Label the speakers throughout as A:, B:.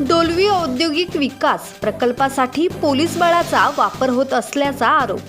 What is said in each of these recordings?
A: विकास प्रकल्पासाठी पोलीस बळाचा वापर होत असल्याचा आरोप.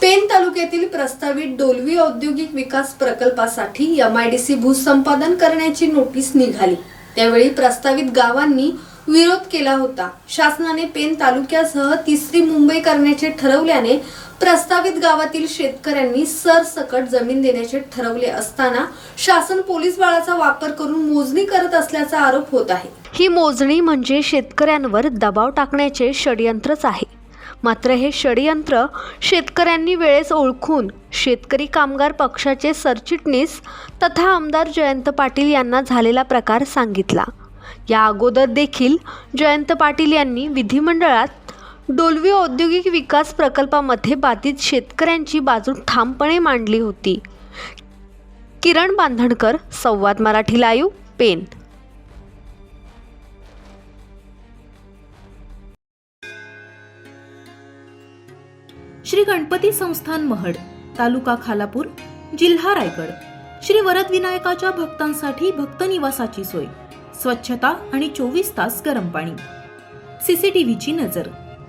B: पेन तालुक्यातील प्रस्तावित डोलवी औद्योगिक विकास प्रकल्पासाठी एमआयडीसी भूसंपादन करण्याची नोटीस निघाली. त्यावेळी प्रस्तावित गावांनी विरोध केला होता. शासनाने पेन तालुक्यासह तिसरी मुंबई करण्याचे ठरवल्याने प्रस्तावित गावातील शेतकऱ्यांनी सरसकट जमीन देण्याचे ठरवले असताना शासन पोलीस बळाचा वापर करून मोजणी करत असल्याचा आरोप होत आहे.
A: ही मोजणी म्हणजे शेतकऱ्यांवर दबाव टाकण्याचे षडयंत्रच आहे. मात्र हे षडयंत्र शेतकऱ्यांनी वेळेस ओळखून शेतकरी कामगार पक्षाचे सरचिटणीस तथा आमदार जयंत पाटील यांना झालेला प्रकार सांगितला. या अगोदर देखील जयंत पाटील यांनी विधिमंडळात डोलवी औद्योगिक विकास प्रकल्पामध्ये बाधित शेतकऱ्यांची बाजू ठामपणे मांडली होती. किरण बांधणकर संवाद मराठी लाईव्ह पेन
C: श्री गणपती संस्थान महड तालुका खालापूर जिल्हा रायगड. श्री वरद विनायकाच्या भक्तांसाठी भक्त निवासाची सोय स्वच्छता आणि चोवीस तास गरम पाणी. सीसीटीव्हीची नजर.